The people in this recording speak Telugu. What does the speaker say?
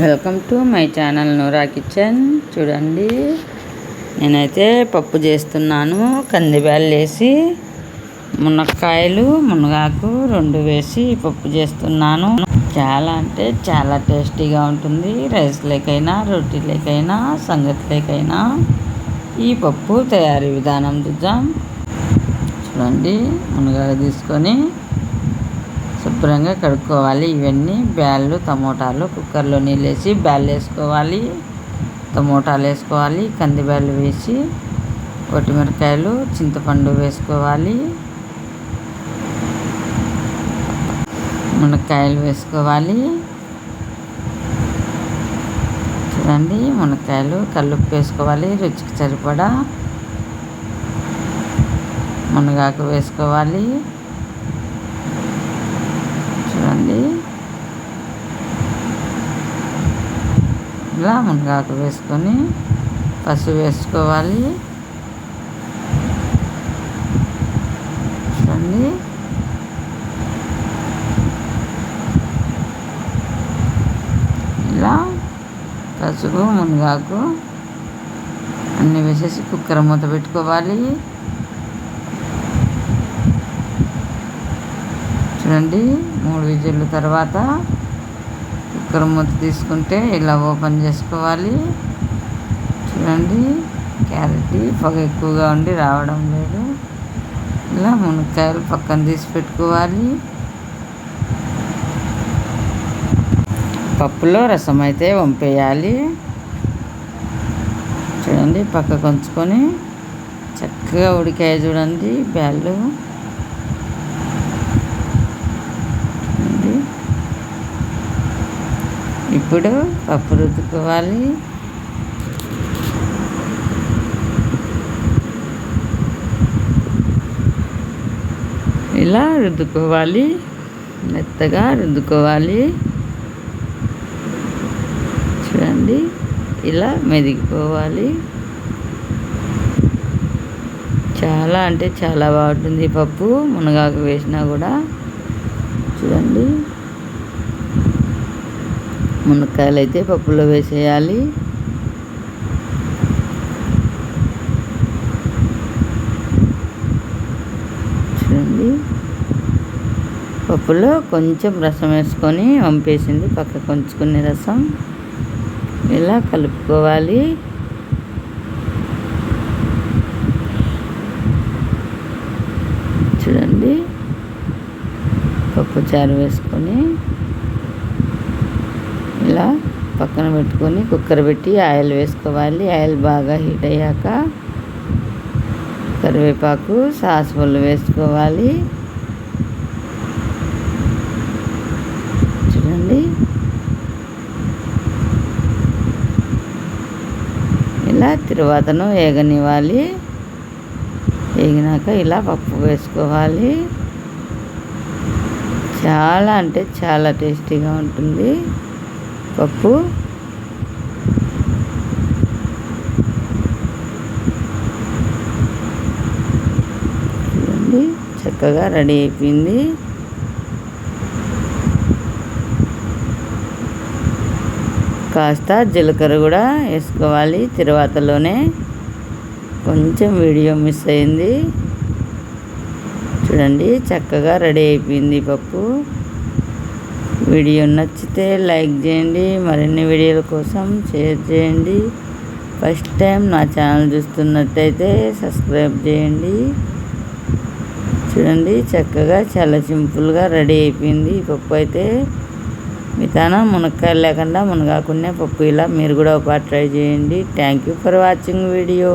Welcome to my channel Noora kitchen. చూడండి నేనైతే పప్పు చేస్తున్నాను కందిబ్యాలు వేసి మునక్కాయలు మునగాకు రెండు వేసి పప్పు చేస్తున్నాను. చాలా అంటే చాలా టేస్టీగా ఉంటుంది రైస్ లేకైనా రొట్టి లేకైనా సంగతి లేకైనా. ఈ పప్పు తయారీ విధానం చూద్దాం. చూడండి మునగాకు తీసుకొని శుభ్రంగా కడుక్కోవాలి. ఇవన్నీ బ్యాళ్ళు టమోటాలు కుక్కర్లో నీళ్ళు వేసి బ్యాళ్ళు వేసుకోవాలి. టమోటాలు వేసుకోవాలి కందిబ్యాళ్ళు వేసి కొట్టిమిరకాయలు చింతపండు వేసుకోవాలి. మునక్కాయలు వేసుకోవాలి. చూడండి మునక్కాయలు కల్లుప్పు వేసుకోవాలి రుచికి సరిపడా మునగాకు వేసుకోవాలి. చూడండి ఇలా మునగాకు వేసుకొని పసుపు వేసుకోవాలి. చూడండి. ఇలా పసుపు మునగాకు అన్నీ వేసేసి కుక్కర్ మూత పెట్టుకోవాలి. చూడండి మూడు విజిల్ తర్వాత కుక్కర్ మూత తీసుకుంటే ఇలా ఓపెన్ చేసుకోవాలి. చూడండి క్యారెట్ పొగ ఎక్కువగా ఉండి రావడం లేదు. ఇలా మునక్కాయలు పక్కన తీసి పెట్టుకోవాలి. పప్పులో రసం అయితే వంపేయాలి. చూడండి పక్క కొంచుకొని చక్కగా ఉడికాయ చూడండి బ్యాళ్ళు. ఇప్పుడు పప్పు రుద్దుకోవాలి. ఇలా రుద్దుకోవాలి. మెత్తగా రుద్దుకోవాలి. చూడండి ఇలా మెదిగిపోవాలి. చాలా అంటే చాలా బాగుంటుంది పప్పు మునగాకు వేసినా కూడా. చూడండి. మునక్కాయలు అయితే పప్పులో వేసేయాలి. చూడండి. పప్పులో కొంచెం రసం వేసుకొని వంపేసింది పక్క కొంచుకునే రసం. ఇలా కలుపుకోవాలి. చూడండి. పప్పు చారు వేసుకొని ఇలా పక్కన పెట్టుకొని కుక్కర్ పెట్టి ఆయిల్ వేసుకోవాలి. ఆయిల్ బాగా హీట్ అయ్యాక కరివేపాకు సాసులు వేసుకోవాలి. చూడండి. ఇలా తిరువాతను వేగనివ్వాలి వేగినాక ఇలా పప్పు వేసుకోవాలి. చాలా అంటే చాలా టేస్టీగా ఉంటుంది. పప్పు చూడండి చక్కగా రెడీ అయిపోయింది. కాస్త జీలకర్ర కూడా వేసుకోవాలి తర్వాతలోనే. కొంచెం వీడియో మిస్ అయింది. చూడండి చక్కగా రెడీ అయిపోయింది పప్పు. వీడియో నచ్చితే లైక్ చేయండి మరిన్ని వీడియోల కోసం షేర్ చేయండి. ఫస్ట్ టైం నా ఛానల్ చూస్తున్నట్టయితే సబ్స్క్రైబ్ చేయండి. చూడండి చక్కగా చాలా సింపుల్గా రెడీ అయిపోయింది పప్పు అయితే. మితాన మునక్కాయలు లేకుండా మునగాకుండా పప్పు ఇలా మీరు కూడా ఒక ట్రై చేయండి. Thank you for watching video